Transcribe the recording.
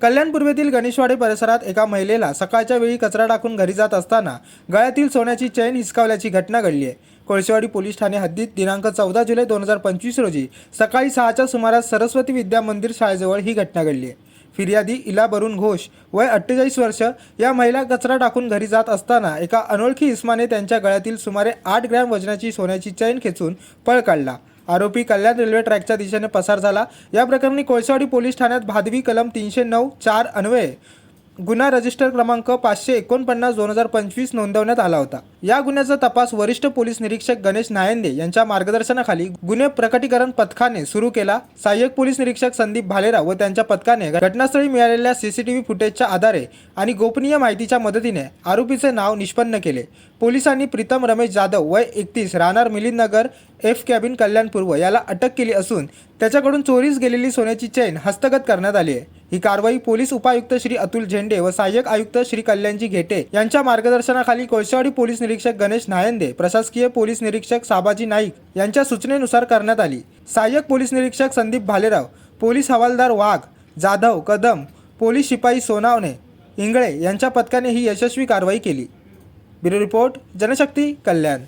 कल्याण पूर्वेतील गणेशवाडी परिसरात एका महिलेला सकाळच्या वेळी कचरा टाकून घरी जात असताना गळ्यातील सोन्याची चैन हिसकावल्याची घटना घडली आहे. कोळशेवाडी पोलीस ठाणे हद्दीत दिनांक चौदा जुलै दोन हजार पंचवीस रोजी सकाळी सहाच्या सुमारास सरस्वती विद्या मंदिर शाळेजवळ ही घटना घडली आहे. फिर्यादी इला बरुण घोष वय अठ्ठेचाळीस वर्ष या महिला कचरा टाकून घरी जात असताना एका अनोळखी इस्माने त्यांच्या गळ्यातील सुमारे आठ ग्रॅम वजनाची सोन्याची चैन खेचून पळ काढला. आरोपी कल्याण रेल्वे ट्रॅकच्या दिशेने पसार झाला. या प्रकरणी कोळसवाडी पोलीस ठाण्यात भादवी कलम तीनशे नऊ चार अन्वये गुन्हा रजिस्टर क्रमांक पाचशे एकोणपन्नास दोन हजार पंचवीस नोंदवण्यात आला होता. या गुन्ह्याचा तपास वरिष्ठ पोलीस निरीक्षक गणेश नायंदे यांच्या मार्गदर्शनाखाली गुन्हे प्रकटीकरण पथकाने सुरू केला. सहाय्यक पोलीस निरीक्षक संदीप भालेरा व त्यांच्या पथकाने घटनास्थळी मिळालेल्या सीसीटीव्ही फुटेजच्या आधारे आणि गोपनीय माहितीच्या मदतीने आरोपीचे नाव निष्पन्न केले. पोलिसांनी प्रीतम रमेश जाधव वय एकतीस राहणार मिलिंद नगर एफ कॅबिन कल्याणपूर्व याला अटक केली असून त्याच्याकडून चोरीस गेलेली सोन्याची चैन हस्तगत करण्यात आली आहे. ही कारवाई पोलीस उपायुक्त श्री अतुल झेंडे व सहाय्यक आयुक्त श्री कल्याणजी घेटे यांच्या मार्गदर्शनाखाली कोळसेवाडी पोलीस निरीक्षक गणेश नायंदे प्रशासकीय पोलीस निरीक्षक साबाजी नाईक यांच्या सूचनेनुसार करण्यात आली. सहाय्यक पोलीस निरीक्षक संदीप भालेराव पोलीस हवालदार वाघ जाधव कदम पोलीस शिपाई सोनावणे इंगळे यांच्या पथकाने ही यशस्वी कारवाई केली. Bureau report Janshakti Kalyan.